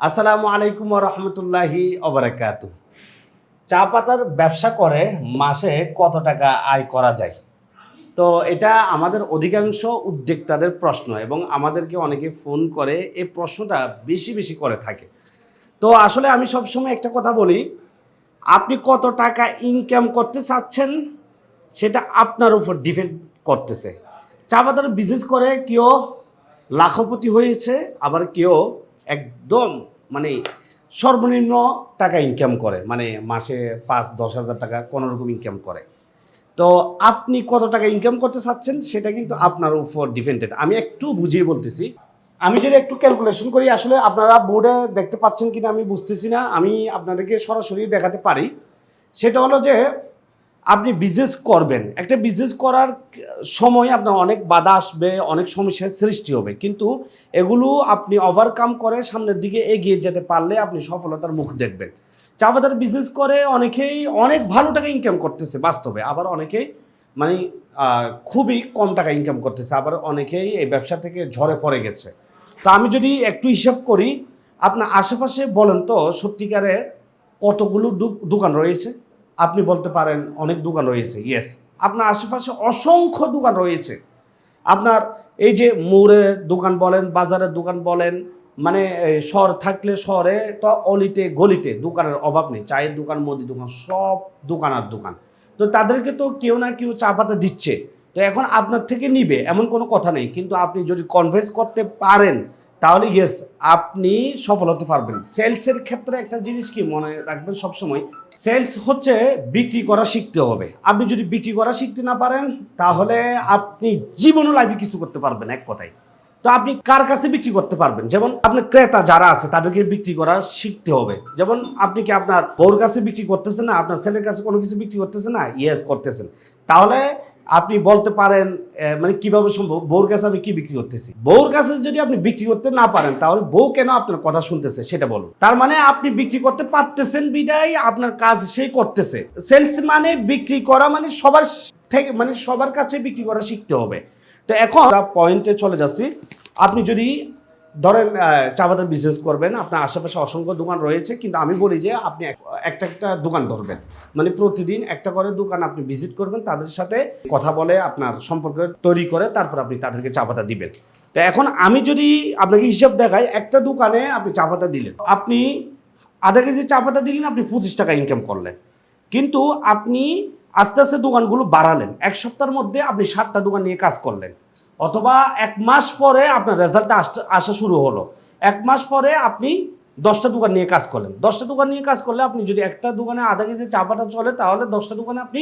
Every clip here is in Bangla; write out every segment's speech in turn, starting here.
আসসালামু আলাইকুম রহমতুল্লাহি অবরাকাত চা পাতার ব্যবসা করে মাসে কত টাকা আয় করা যায়? তো এটা আমাদের অধিকাংশ উদ্যোক্তাদের প্রশ্ন এবং আমাদেরকে অনেকে ফোন করে এই প্রশ্নটা বেশি বেশি করে থাকে। তো আসলে আমি সবসময় একটা কথা বলি, আপনি কত টাকা ইনকাম করতে চাচ্ছেন সেটা আপনার উপর ডিপেন্ড করতেছে। চা পাতার বিজনেস করে কেউ লাখপতি হয়েছে, আবার কেউ একদম মানে সর্বনিম্ন টাকা ইনকাম করে মানে মাসে পাঁচ, দশ হাজার টাকা কোনো রকম ইনকাম করে। তো আপনি কত টাকা ইনকাম করতে চাচ্ছেন সেটা কিন্তু আপনার উপর ডিপেন্ডেড আমি একটু বুঝিয়ে বলতেছি, আমি যদি একটু ক্যালকুলেশন করি, আসলে আপনারা বোর্ডে দেখতে পাচ্ছেন কিনা আমি বুঝতেছি না, আমি আপনাদেরকে সরাসরি দেখাতে পারি। সেটা হলো যে আপনি বিজনেস করবেন। একটা বিজনেস করার সময় আপনার অনেক বাধা আসবে, অনেক সমস্যার সৃষ্টি হবে। কিন্তু এগুলো আপনি ওভারকাম করে সামনের দিকে এগিয়ে যেতে পারলে আপনি সফলতার মুখ দেখবেন। চা বাজার বিজনেস করে অনেকেই অনেক ভালো টাকা ইনকাম করতেছে বাস্তবে। আবার অনেকেই মানে খুবই কম টাকা ইনকাম করতেছে। আবার অনেকেই এই ব্যবসা থেকে ঝরে পড়ে গেছে। তো আমি যদি একটু হিসাব করি, আপনার আশেপাশে বলেন তো সত্যিকারে কতগুলো দোকান রয়েছে? আপনি বলতে পারেন অনেক দোকান রয়েছে ইয়েস আপনার আশেপাশে অসংখ্য দোকান রয়েছে। আপনার এই যে মোড়ের দোকান বলেন, বাজারের দোকান বলেন মানে শহর থাকলে শহরে, তো অলিতে, গলিতে দোকানের অভাব নেই। চায়ের দোকান মুদি দোকান, সব দোকান আর দোকান। তো তাদেরকে তো কেউ না কেউ চা পাতা দিচ্ছে। তো এখন আপনার থেকে নিবে, এমন কোনো কথা নেই। কিন্তু আপনি যদি কনভেন্স করতে পারেন তাহলে ইয়েস আপনি সফল হতে পারবেন। সেলসের ক্ষেত্রে একটা জিনিস কি মনে রাখবেন সবসময়? সেলস হচ্ছে বিক্রি করা শিখতে হবে। আপনি যদি বিক্রি করা শিখতে না পারেন, তাহলে আপনি জীবনও লাইফে কিছু করতে পারবেন এক কথায়। তো আপনি কার কাছে বিক্রি করতে পারবেন? যেমন আপনার ক্রেতা যারা আছে, তাদেরকে বিক্রি করা শিখতে হবে। যেমন আপনি কি আপনার বউর কাছে বিক্রি করতেছেন না? আপনার ছেলের কাছে কোনো কিছু বিক্রি করতেছেন না? ইয়েস করতেছেন। তাহলে আপনি বলতে পারেন মানে কীভাবে সম্ভব? বউর কাছে আমি কি বিক্রি করতেছি? বউর কাছে যদি আপনি বিক্রি করতে না পারেন, তাহলে বউ কেন আপনার কথা শুনতেছে? সেটা বলুন। তার মানে আপনি বিক্রি করতে পারতেছেন বিদায়, আপনার কাজ সেই করতেছে। সেলস মানে বিক্রি করা মানে সবার থেকে মানে সবার কাছে বিক্রি করা শিখতে হবে। তো এখন পয়েন্টে চলে যাচ্ছি। আপনি যদি ধরেন চা বাজার বিজনেস করবেন, আপনার আশেপাশে অসংখ্য দোকান রয়েছে, কিন্তু আমি বলি যে আপনি একটা একটা দোকান ধরবেন। মানে প্রতিদিন একটা করে দোকান আপনি ভিজিট করবেন, তাদের সাথে কথা বলে আপনার সম্পর্ক তৈরি করে তারপর আপনি তাদেরকে চা পাতা দিবেন। তো এখন আমি যদি আপনাকে হিসাব দেখাই, একটা দোকানে আপনি চা পাতা দিলেন, আপনি আধা কেজি চা পাতা দিলেন, আপনি পঁচিশ টাকা ইনকাম করলেন। কিন্তু আপনি আস্তে আস্তে দোকানগুলো বাড়ালেন। এক সপ্তাহের মধ্যে আপনি সাতটা দোকান নিয়ে কাজ করলেন। অথবা এক মাস পরে আপনার রেজাল্টটা আসা শুরু হলো। এক মাস পরে আপনি দশটা দোকান নিয়ে কাজ করলেন। দশটা দোকান নিয়ে কাজ করলে আপনি যদি একটা দোকানে আধা কেজি চা পাতা চলে, তাহলে দশটা দোকানে আপনি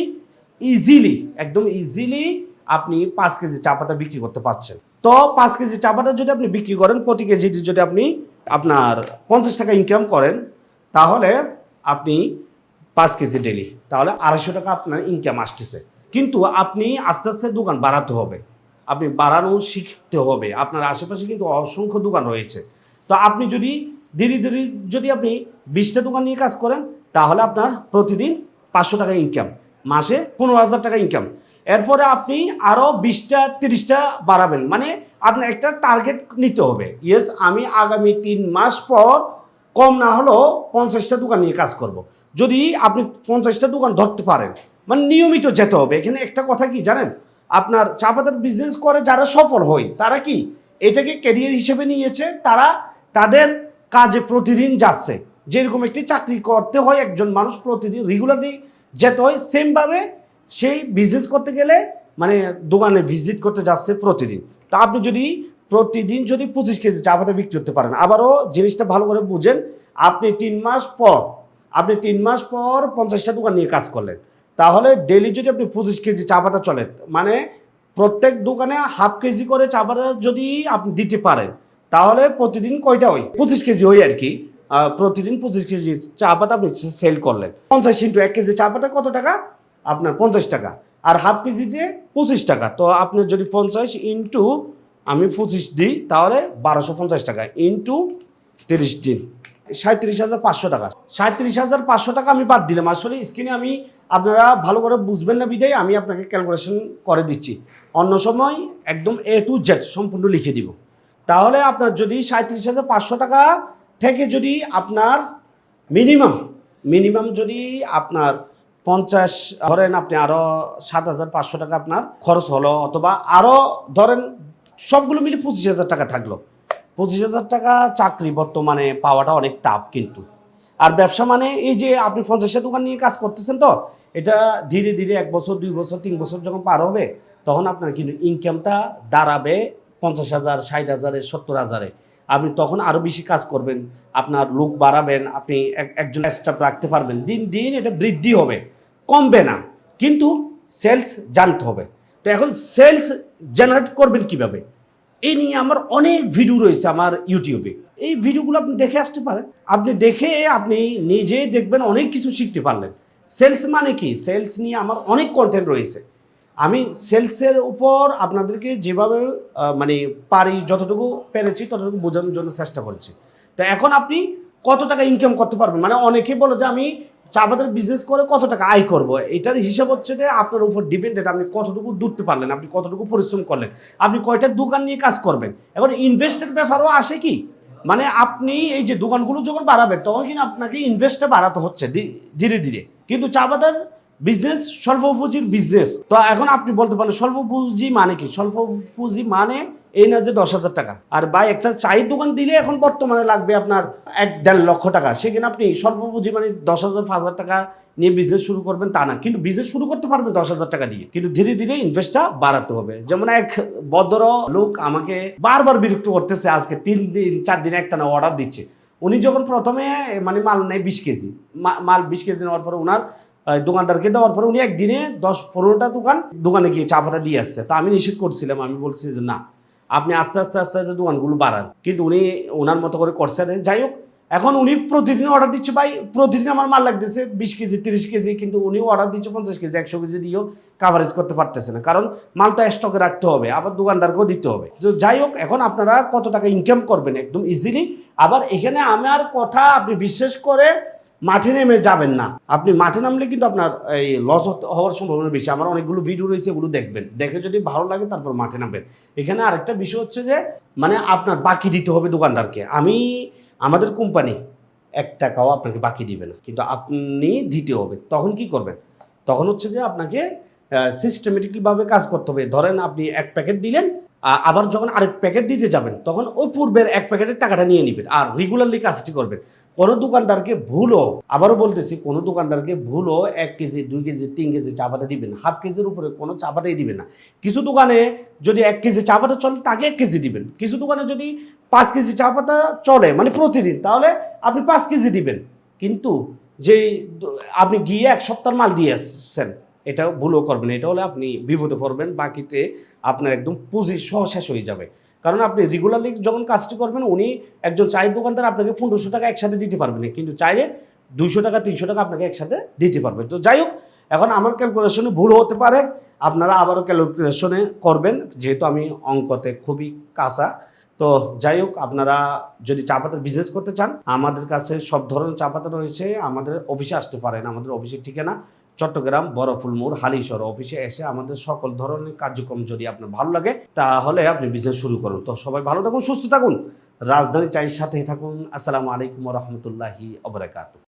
ইজিলি একদম ইজিলি আপনি পাঁচ কেজি চা পাতা বিক্রি করতে পারছেন। তো পাঁচ কেজি চা পাতা যদি আপনি বিক্রি করেন, প্রতি কেজি যদি আপনি আপনার পঞ্চাশ টাকা ইনকাম করেন, তাহলে আপনি পাঁচ কেজি ডেলি তাহলে আড়াইশো টাকা আপনার ইনকাম আসতেছে। কিন্তু আপনি আস্তে আস্তে দোকান বাড়াতে হবে। আপনি বাড়ানো শিখতে হবে। আপনার আশেপাশে কিন্তু অসংখ্য দোকান রয়েছে। তো আপনি যদি ধীরে ধীরে যদি আপনি বিশটা দোকান নিয়ে কাজ করেন, তাহলে আপনার প্রতিদিন পাঁচশো টাকা ইনকাম মাসে পনেরো হাজার টাকা ইনকাম এরপরে আপনি আরও বিশটা, তিরিশটা বাড়াবেন। মানে আপনার একটা টার্গেট নিতে হবে। ইয়েস আমি আগামী তিন মাস পর কম না হলেও পঞ্চাশটা দোকান নিয়ে কাজ করব। যদি আপনি পঞ্চাশটা দোকান ধরতে পারেন মানে নিয়মিত যেতে হবে। এখানে একটা কথা কি জানেন? আপনার চা পাতার বিজনেস করে যারা সফল হয়, তারা কি? এটাকে ক্যারিয়ার হিসেবে নিয়েছে, তারা তাদের কাজে প্রতিদিন যাচ্ছে। যেরকম একটি চাকরি করতে হয়, একজন মানুষ প্রতিদিন রেগুলারলি যেতে হয় সেমভাবে সেই বিজনেস করতে গেলে মানে দোকানে ভিজিট করতে যাচ্ছে প্রতিদিন। তা আপনি যদি প্রতিদিন যদি পঁচিশ কেজি চা পাতা বিক্রি করতে পারেন, আবারও জিনিসটা ভালো করে বুঝেন, আপনি তিন মাস পর আপনি তিন মাস পর পঞ্চাশটা দোকান নিয়ে কাজ করলেন। তাহলে ডেলি যদি আপনি পঁচিশ কেজি চা পাতা চলে মানে প্রত্যেক দোকানে হাফ কেজি করে চা পাতা যদি আপনি দিতে পারেন, তাহলে প্রতিদিন কয়টা হয়? পঁচিশ কেজি হয় আর কি। প্রতিদিন পঁচিশ কেজি চা পাতা আপনি সেল করলেন। পঞ্চাশ ইন্টু এক কেজি চা পাতা কত টাকা? আপনার পঞ্চাশ টাকা। আর হাফ কেজিতে পঁচিশ টাকা। তো আপনি যদি পঞ্চাশ ইন্টু আমি পঁচিশ দিই, তাহলে বারোশো পঞ্চাশ টাকা ইন্টু তিরিশ দিন। সাঁত্রিশ হাজার পাঁচশো টাকা। সাঁত্রিশ হাজার পাঁচশো টাকা আমি বাদ দিলাম। আসলে স্ক্রিনে আমি আপনারা ভালো করে বুঝবেন না বিদায়, আমি আপনাকে ক্যালকুলেশন করে দিচ্ছি। অন্য সময় একদম এ টু জেড সম্পূর্ণ লিখে দিব। তাহলে আপনার যদি সাঁত্রিশ হাজার পাঁচশো টাকা থেকে যদি আপনার মিনিমাম মিনিমাম যদি আপনার পঞ্চাশ, ধরেন আপনি আরও সাত হাজার পাঁচশো টাকা আপনার খরচ হলো, অথবা আরও ধরেন সবগুলো মিলে পঁচিশ হাজার টাকা থাকল। পঁচিশ হাজার টাকা চাকরি বর্তমানে পাওয়াটা অনেক টাফ কিন্তু। আর ব্যবসা মানে এই যে আপনি পঞ্চাশের দোকান নিয়ে কাজ করতেছেন তো, এটা ধীরে ধীরে এক বছর, দুই বছর, তিন বছর যখন পার হবে, তখন আপনার কিন্তু ইনকামটা দাঁড়াবে পঞ্চাশ হাজার, ষাট হাজারে, সত্তর হাজারে। আপনি তখন আরও বেশি কাজ করবেন, আপনার লোক বাড়াবেন, আপনি এক- একজন স্টাফ রাখতে পারবেন। দিন দিন এটা বৃদ্ধি হবে, কমবে না, কিন্তু সেলস জানতে হবে। তো এখন সেলস জেনারেট করবেন কীভাবে? এই নিয়ে আমার অনেক ভিডিও রয়েছে আমার ইউটিউবে এই ভিডিওগুলো আপনি দেখে আসতে পারেন। আপনি দেখে আপনি নিজে দেখবেন অনেক কিছু শিখতে পারলেন। সেলস মানে কি? সেলস নিয়ে আমার অনেক কন্টেন্ট রয়েছে। আমি সেলসের উপর আপনাদেরকে যেভাবে মানে পারি, যতটুকু পেরেছি, ততটুকু বোঝানোর জন্য চেষ্টা করছি। তো এখন আপনি কত টাকা ইনকাম করতে পারবেন? মানে অনেকে বলে যে আমি চা পাতার বিজনেস করে কত টাকা আয় করব? এটার হিসাব হচ্ছে যে আপনার উপর ডিপেন্ডেড আপনি কতটুকু দূরতে পারলেন, আপনি কতটুকু পরিশ্রম করলেন। আপনি কয়টার দোকান নিয়ে কাজ করবেন? এখন ইনভেস্টের ব্যাপারও আসে কি? মানে আপনি এই যে দোকানগুলো যখন বাড়াবেন, তখন কিন্তু আপনাকে ইনভেস্টটা বাড়াতে হচ্ছে ধীরে ধীরে। কিন্তু চা পাতার বিজনেস স্বল্প পুঁজির বিজনেস তো এখন আপনি বলতে পারেন স্বল্প পুঁজি মানে কি? স্বল্প পুঁজি মানে এই না যে দশ হাজার টাকা। আর বা একটা চায়ের দোকান দিলে এখন বর্তমানে লাগবে আপনার এক দেড় লক্ষ টাকা। সেখানে আপনি স্বল্প পুঁজি মানে দশ হাজার, পাঁচ হাজার টাকা নিয়ে বিজনেস শুরু করবেন তা না। কিন্তু বিজনেস শুরু করতে পারবেন দশ হাজার টাকা দিয়ে। কিন্তু ধীরে ধীরে ইনভেস্টটা বাড়াতে হবে। যেমন এক ভদ্র লোক আমাকে বারবার বিরক্ত করতেছে আজকে, তিন দিন, চার দিন একটা না অর্ডার দিচ্ছে। উনি যখন প্রথমে মানে মাল নেয় বিশ কেজি। মাল বিশ কেজি নেওয়ার পরে ওনার দোকানদারকে দেওয়ার পরে উনি একদিনে দশ, পনেরোটা দোকান, দোকানে গিয়ে চা পাতা দিয়ে আসছে। তা আমি নিষেধ করছিলাম। আমি বলছি যে না। আপনি আস্তে আস্তে আস্তে আস্তে দোকানগুলো বাড়ান। কিন্তু উনি ওনার মতো করে করছে না। যাই হোক, এখন উনি প্রতিদিন অর্ডার দিচ্ছে। ভাই প্রতিদিন আমার মাল লাগতেছে বিশ কেজি, তিরিশ কেজি, কিন্তু উনিও অর্ডার দিচ্ছে পঞ্চাশ কেজি, একশো কেজি দিয়েও কাভারেজ করতে পারতেছে না। কারণ মাল তো স্টকে রাখতে হবে, আবার দোকানদারকেও দিতে হবে। তো যাই হোক, এখন আপনারা কত টাকা ইনকাম করবেন একদম ইজিলি আবার এখানে আমার কথা আপনি বিশ্বাস করে মাঠে নেমে যাবেন না। আপনি মাঠে নামলে কিন্তু আপনার এই লস হওয়ার সম্ভাবনা বেশি। আমার অনেকগুলো ভিডিও রয়েছে, এগুলো দেখবেন। দেখে যদি ভালো লাগে, তারপর মাঠে নামবেন। এখানে আরেকটা বিষয় হচ্ছে যে মানে আপনার বাকি দিতে হবে দোকানদারকে। আমি, আমাদের কোম্পানি এক টাকাও আপনাকে বাকি দিবে না। কিন্তু আপনি দিতে হবে। তখন কি করবেন? তখন হচ্ছে যে আপনাকে সিস্টেমেটিকভাবে কাজ করতে হবে। ধরেন আপনি এক প্যাকেট দিলেন আবার যখন আরেক প্যাকেট দিতে যাবেন, তখন ওই পূর্বের এক প্যাকেটের টাকাটা নিয়ে নেবেন। আর রেগুলারলি কাজটি করবেন। কোনো দোকানদারকে ভুলও, আবারও বলতেছি, কোনো দোকানদারকে ভুলও এক কেজি, দুই কেজি, তিন কেজি চা পাতা দিবেন। হাফ কেজির উপরে কোনো চা পাতাই দিবেন না। কিছু দোকানে যদি এক কেজি চা পাতা চলে, তাকে এক কেজি দিবেন। কিছু দোকানে যদি পাঁচ কেজি চা পাতা চলে মানে প্রতিদিন, তাহলে আপনি পাঁচ কেজি দিবেন। কিন্তু যে আপনি গিয়ে এক সপ্তাহ মাল দিয়ে আসছেন এটা ভুলও করবেন এটা হলে আপনি বিপদে পড়বেন, বাকিতে আপনার একদম পুঁজি সহ শেষ হয়ে যাবে। কারণ আপনি রেগুলারলি যখন কাজটি করবেন, উনি একজন চায়ের দোকানদার, আপনাকে পনেরোশো টাকা একসাথে দিতে পারবেন না। কিন্তু চাইলে দুইশো টাকা, তিনশো টাকা আপনাকে একসাথে দিতে পারবে। তো যাই হোক, এখন আমার ক্যালকুলেশনে ভুল হতে পারে। আপনারা আবারও ক্যালকুলেশনে করবেন, যেহেতু আমি অঙ্কতে খুবই কাঁচা। তো যাই হোক, আপনারা যদি চা পাতার বিজনেস করতে চান, আমাদের কাছে সব ধরনের চা পাতা রয়েছে। আমাদের অফিসে আসতে পারেন। আমাদের অফিসের ঠিকানা চট্টগ্রাম বরফুলমুর মোড় হালিশহর অফিসে এসে আমাদের সকল ধরনের কার্যক্রম যদি আপনার ভালো লাগে, তাহলে আপনি বিজনেস শুরু করুন। তো সবাই ভালো থাকুন, সুস্থ থাকুন। রাজধানী চায়ের সাথে থাকুন। আসসালামু আলাইকুম রহমতুল্লাহি অবরাকাতু